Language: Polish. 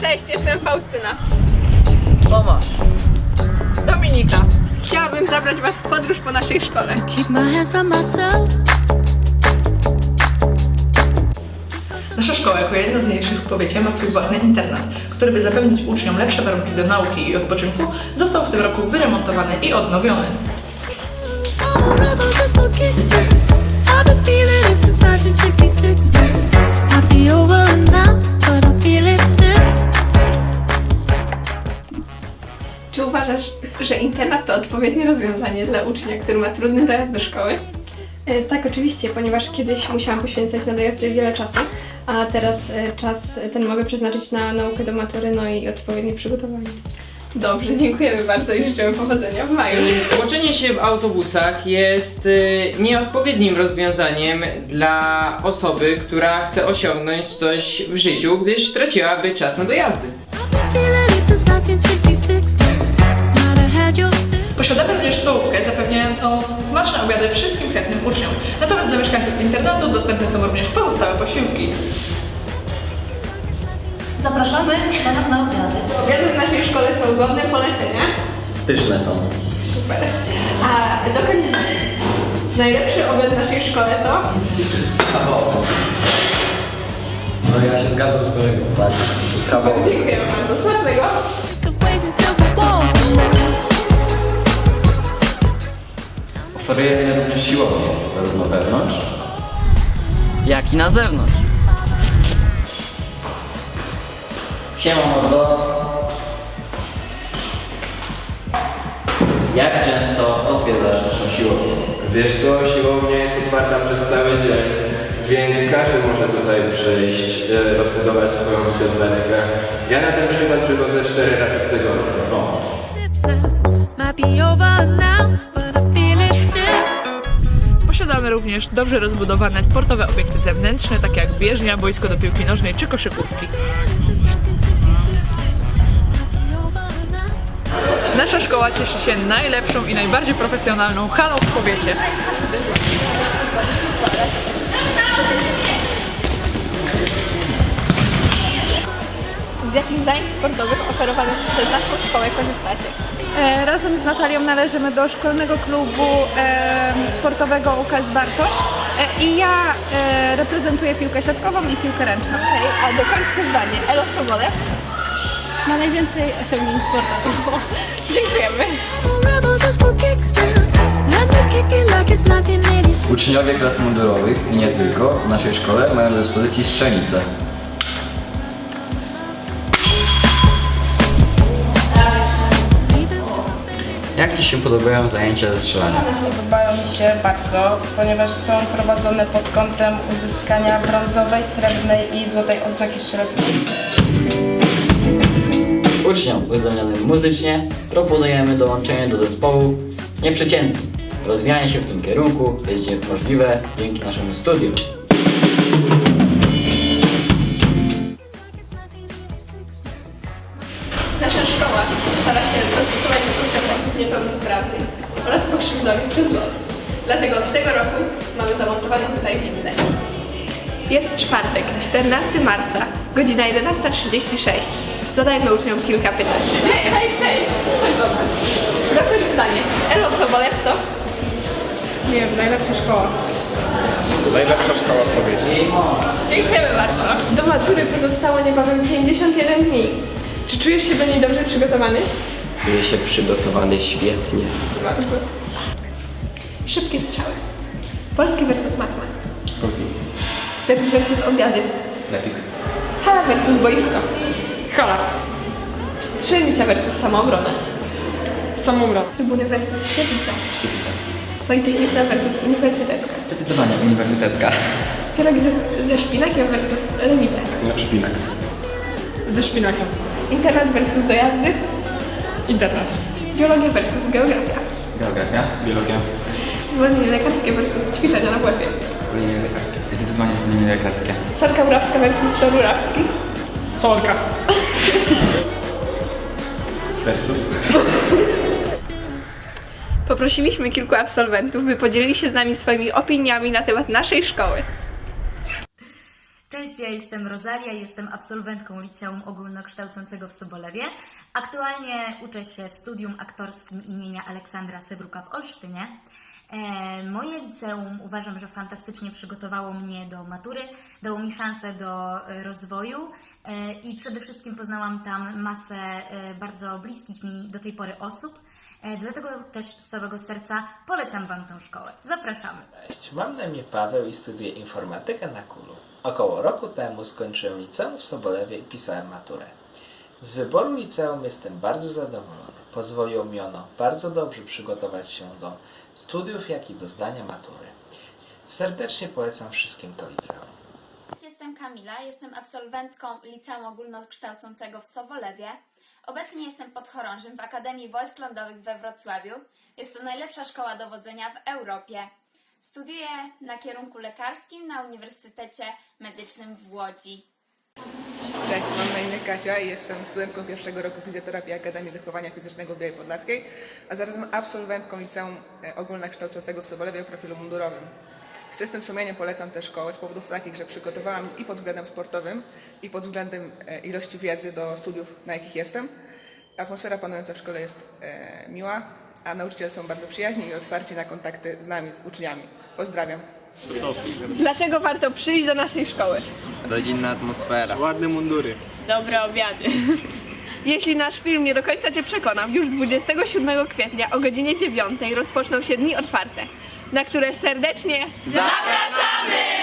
Cześć, jestem Faustyna. Tomasz. Dominika. Chciałabym zabrać Was w podróż po naszej szkole. Nasza szkoła, jako jedna z mniejszych w powiecie, ma swój własny internat, który by zapewnić uczniom lepsze warunki do nauki i odpoczynku, został w tym roku wyremontowany i odnowiony. I'm a rebel just for kicks now. I've been feeling it since 1966 now. Might be over now, but I feel it still. Czy uważasz, że internat to odpowiednie rozwiązanie dla ucznia, który ma trudny dojazd do szkoły? E, Tak, oczywiście, ponieważ kiedyś musiałam poświęcać na dojazdy wiele czasu, a teraz e, czas ten mogę przeznaczyć na naukę do matury, no i odpowiednie przygotowanie. Dobrze, dziękujemy bardzo i życzymy powodzenia w maju. Uczenie się w autobusach jest y, nieodpowiednim rozwiązaniem dla osoby, która chce osiągnąć coś w życiu, gdyż traciłaby czas na dojazdy. I've been feeling it since 1966 now. Might have had your fill. Posiadamy również stołówkę zapewniającą smaczne obiady wszystkim chętnym uczniom. Natomiast dla mieszkańców internatu dostępne są również pozostałe posiłki. Zapraszamy do nas na obiady. Obiady w naszej szkole są godne polecenia. Pyszne są. Super. A dokąd najlepszy obiad w naszej szkole to? No ja się zgadzam z kolegą. Tak. Kawowy. Dziękujemy bardzo. Smacznego. Oferujemy również siłownię, zarówno wewnątrz, Jak i na zewnątrz. Siema mordo. Jak często odwiedzasz naszą siłownię? Wiesz co, siłownia jest otwarta przez cały dzień, więc każdy może tutaj przyjść, e, rozbudować swoją sylwetkę. Ja na ten przykład przychodzę 4 razy w tygodniu. O. Lips now. Might be over now, but I feel it still. Posiadamy również dobrze rozbudowane sportowe obiekty zewnętrzne, takie jak bieżnia, boisko do piłki nożnej czy koszykówki. Nasza szkoła cieszy się najlepszą i najbardziej profesjonalną halą w powiecie. Z jakich zajęć sportowych oferowanych przez naszą szkołę korzystacie? E, Razem z Natalią należymy do szkolnego klubu e, sportowego UKS Bartosz e, i ja e, reprezentuję piłkę siatkową i piłkę ręczną. Okej, a dokończcie zdanie. Elo Sobole. Ma najwięcej osiągnięć sportowych. Dziękujemy. I'm a rebel just for kicks now. Let me kick it like it's 1986. Uczniowie klas mundurowych i nie tylko w naszej szkole mają do dyspozycji strzelnice. Jak Ci się podobają zajęcia ze strzelania? Podobają mi się bardzo, ponieważ są prowadzone pod kątem uzyskania brązowej, srebrnej i złotej odznaki strzeleckiej. Uczniom uzdolnionym muzycznie proponujemy dołączenie do zespołu Nieprzeciętny. Rozwijanie się w tym kierunku jest możliwe dzięki naszemu studium. Nasza szkoła stara się dostosować do potrzeb osób niepełnosprawnych oraz pokrzywdzonych przez los. Dlatego od tego roku mamy zamontowaną tutaj winnę. Jest czwartek, 14 marca, godzina 11.36. Zadajmy uczniom kilka pytań. Hej, hej, hej! Chodź do nas. Dokończ zdanie. Elo Soboletto. Nie wiem, najlepsza szkoła. Najlepsza szkoła w powiecie. Dziękujemy bardzo. Do matury pozostało niebawem 51 dni. Czy czujesz się do niej dobrze przygotowany? Czuję się przygotowany świetnie. Bardzo. Szybkie strzały. Polski versus matma. Polski. Sklepik versus obiady. Sklepik. Hala versus boisko. Hala. Strzelnica versus samoobrona. Samoubrona. Trybuny versus świetlica. Świetlica. Politechniczna versus uniwersytecka. Zdecydowanie uniwersytecka. Pierogi ze, ze szpinakiem versus leniwe. No, szpinak. Ze szpinakiem. Internet versus dojazdy. Internet. Biologia versus geografia. Geografia. Biologia. Zwolnienie lekarskie versus ćwiczenia na WF-ie. Zwolnienie lekarskie. Zdecydowanie zwolnienie lekarskie. Sorka Murawska versus Sor Murawski. Sorka. Versus. Poprosiliśmy kilku absolwentów, by podzielili się z nami swoimi opiniami na temat naszej szkoły. Cześć, ja jestem Rosalia, jestem absolwentką liceum ogólnokształcącego w Sobolewie. Aktualnie uczę się w studium aktorskim imienia Aleksandra Sewruka w Olsztynie. E, moje liceum uważam, że fantastycznie przygotowało mnie do matury, dało mi szansę do e, rozwoju e, i przede wszystkim poznałam tam masę bardzo bliskich mi do tej pory osób. Dlatego też z całego serca polecam Wam tę szkołę. Zapraszamy. Cześć, mam na imię Paweł i studiuję informatykę na Kulu. Około roku temu skończyłem liceum w Sobolewie i pisałem maturę. Z wyboru liceum jestem bardzo zadowolony. Pozwoliło mi ono bardzo dobrze przygotować się do studiów, jak i do zdania matury. Serdecznie polecam wszystkim to liceum. Jestem Kamila, jestem absolwentką Liceum Ogólnokształcącego w Sowolewie. Obecnie jestem podchorążym w Akademii Wojsk Lądowych we Wrocławiu. Jest to najlepsza szkoła dowodzenia w Europie. Studiuję na kierunku lekarskim na Uniwersytecie Medycznym w Łodzi. Cześć, mam na imię Kasia i jestem studentką pierwszego roku fizjoterapii Akademii Wychowania Fizycznego w Białej Podlaskiej, a zarazem absolwentką liceum e, ogólnokształcącego w Sobolewie o profilu mundurowym. Z czystym sumieniem polecam tę szkołę z powodów takich, że przygotowała mnie i pod względem sportowym, i pod względem e, ilości wiedzy do studiów, na jakich jestem. Atmosfera panująca w szkole jest e, miła, a nauczyciele są bardzo przyjaźni i otwarci na kontakty z nami, z uczniami. Pozdrawiam. Dlaczego warto przyjść do naszej szkoły? Rodzinna atmosfera. Ładne mundury. Dobre obiady. Jeśli nasz film nie do końca Cię przekonał, już 27 kwietnia o godzinie 9 rozpoczną się dni otwarte, na które serdecznie Zapraszamy!